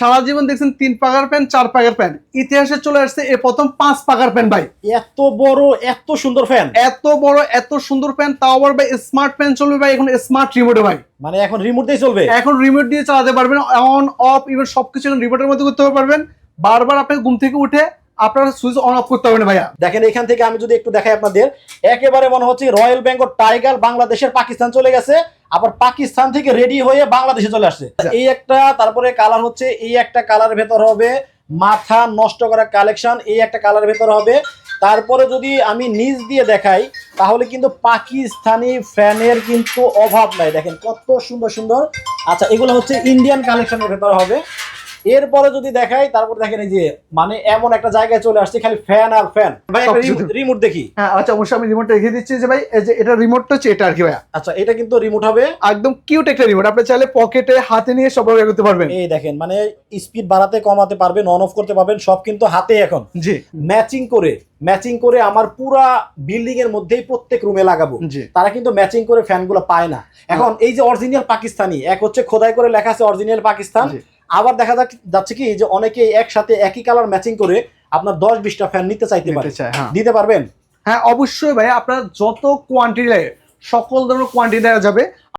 সারা জীবন দেখছেন তিন পাকার প্যান্ট চার পাকার প্যান্ট। ইতিহাসে চলে আসছে এ প্রথম পাঁচ পাকার প্যান্ট ভাই। এত বড় এত সুন্দর ফ্যান এত বড় এত সুন্দর প্যান্ট তাও আবার ভাই স্মার্ট প্যান্ট চলবে ভাই এখন স্মার্ট রিমোটে ভাই। মানে এখন রিমোট দিয়ে চলবে? এখন রিমোট দিয়ে চালাতে পারবেন অন অফ ইভেন সবকিছু এখন রিমোটের মধ্যে করতে পারবেন। বারবার আপনি ঘুম থেকে উঠে আপনার সুইচ অন অফ করতে পারবেন ভাইয়া। দেখেন এখান থেকে আমি যদি একটু দেখাই আপনাদের একেবারে মনে হচ্ছে রয়্যাল বেঙ্গল টাইগার বাংলাদেশের পাকিস্তান চলে গেছে। আবার পাকিস্তান থেকে রেডি হয়ে বাংলাদেশে চলে আসছে। এই একটা তারপরে কালার হচ্ছে এই একটা কালার ভেতর হবে মাথা নষ্ট করা কালেকশন এই একটা কালার ভেতর হবে। তারপরে যদি আমি নিজ দিয়ে দেখাই তাহলে কিন্তু পাকিস্তানি ফ্যানের কিন্তু অভাব নাই। দেখেন কত সুন্দর সুন্দর। আচ্ছা এগুলো হচ্ছে ইন্ডিয়ান কালেকশনের ভেতর হবে। এরপরে যদি দেখাই তারপর দেখেন এই যে মানে এমন একটা জায়গায় চলে আসছে খালি ফ্যান আর ফ্যান ভাই একটা রিমোট- দেখি। হ্যাঁ আচ্ছা অবশ্যই আমি রিমোটটা রেখে দিচ্ছি যে ভাই এই যে এটা রিমোটটা হচ্ছে এটা আর কি ভাইয়া। আচ্ছা এটা কিন্তু রিমোট হবে। একদম কিউট একটা রিমোট আপনি চাইলে পকেটে হাতে নিয়ে সব ব্যবহার করতে পারবেন। এই দেখেন মানে স্পিড বাড়াতে কমাতে পারবেন অন অফ করতে পারবেন সব কিন্তু হাতে এখন। জি। ম্যাচিং করে ম্যাচিং করে আমার পুরা বিল্ডিং এর মধ্যেই প্রত্যেক রুমে লাগাবো। তারা কিন্তু ম্যাচিং করে ফ্যানগুলো পায় না। এখন এই যে অরিজিনাল পাকিস্তানি এক হচ্ছে খোদাই করে লেখা আছে অরিজিনাল পাকিস্তান। আবার দেখা যাচ্ছে কি যে অনেকে একসাথে একই কালার ম্যাচিং করে আপনার দশ বিশটা ফ্যান নিতে চাইতে পারে। হ্যাঁ। দিতে পারবেন? হ্যাঁ অবশ্যই ভাই আপনার যত কোয়ান্টিটি সকল ধরনের কোয়ান্টিটি দেওয়া যাবে।